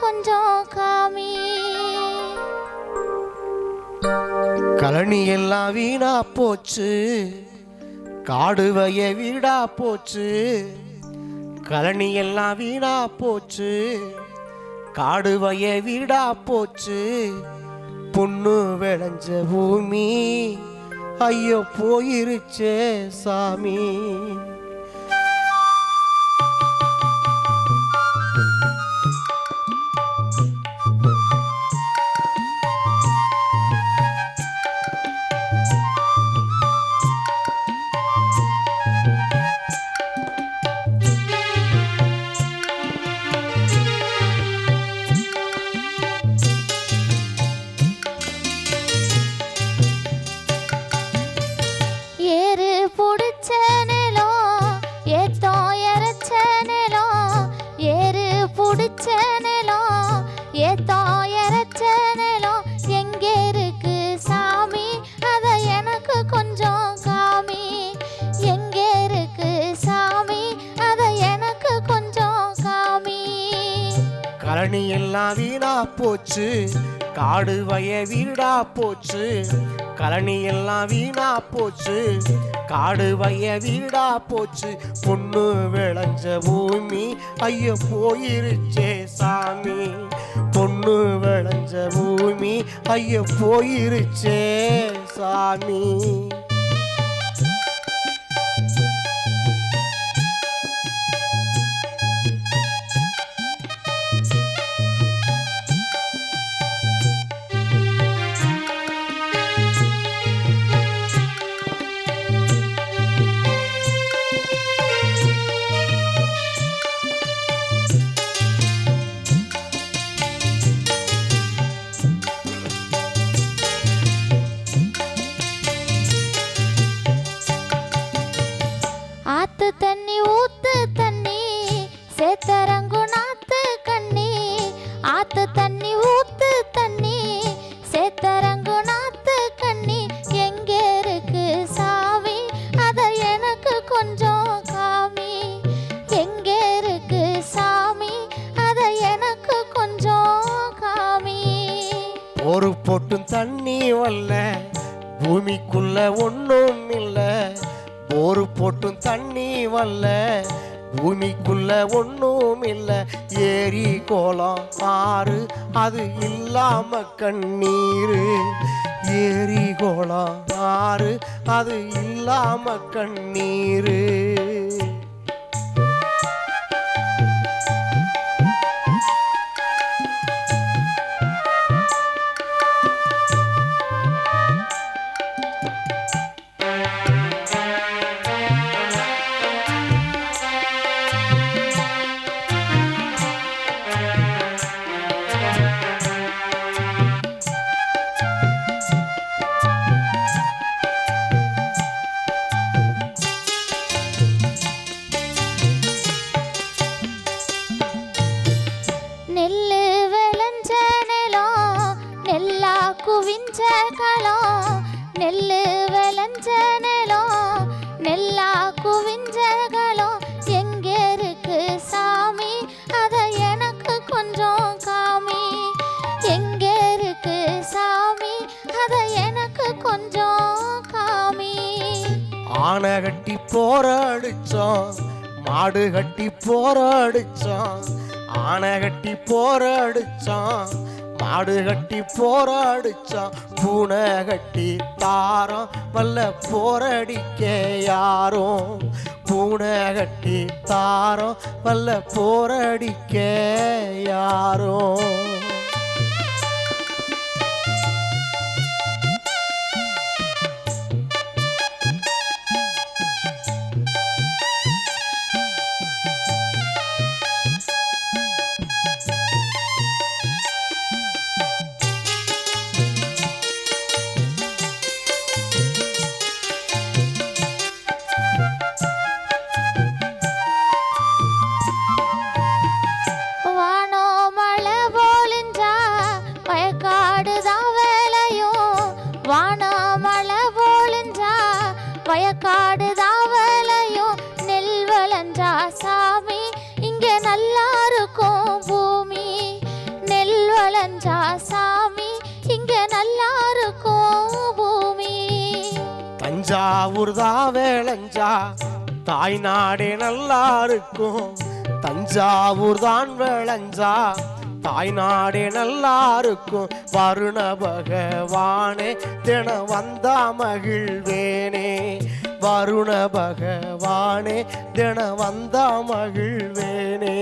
கொஞ்சம் காமி கழனி எல்லாம் வீணா போச்சு காடு வய வீடா போச்சு கழனி எல்லாம் வீணா போச்சு காடு வய வீடா போச்சு பொண்ணு விளைஞ்ச பூமி ஐயோ போயிருச்சே சாமி. எல்லாம் வீணா போச்சு. காடு வய வீடா போச்சு. கழனி எல்லாம் வீணா போச்சு. காடு வய வீடா போச்சு. பொண்ணு விளைஞ்ச பூமி ஐயோ போயிருச்சே சாமி. பொண்ணு விளைஞ்ச பூமி ஐயோ போயிருச்சே சாமி. ஒரு பொட்டும் தண்ணி வல்ல பூமிக்குள்ள ஒன்றும் இல்லை. ஒரு பொட்டும் தண்ணி வல்ல பூமிக்குள்ள ஒன்றும் இல்லை. ஏரி கோலம் ஆறு அது இல்லாம கண்ணீர். ஏரி கோலம் ஆறு அது இல்லாம கண்ணீர். ஆனை கட்டி போராடிச்சோம் மாடு கட்டி போராடிச்சோம் ஆனை கட்டி போராடிச்சோம் மாடு கட்டி போராடிச்சான் பூனை கட்டி தாரம் வல்ல போரடிக்க யாரும் பூனை கட்டி தாரம் வல்ல போரடிக்க யாரும். வச்சா சாமி இங்க நல்லா இருக்கும் பூமி. நெல் வளைஞ்சா சாமி இங்க நல்லா இருக்கும் பூமி. தஞ்சாவூர் தான் வேளஞ்சா தாய் நாடே நல்லா இருக்கும் தஞ்சாவூர் தான் விளைஞ்சா தாய் நாடே நல்லா இருக்கும் வருண பகவானே தினம் வந்தா மகிழ்வேனே. வருண பகவானே தின வந்தா மகிழ்வேனே.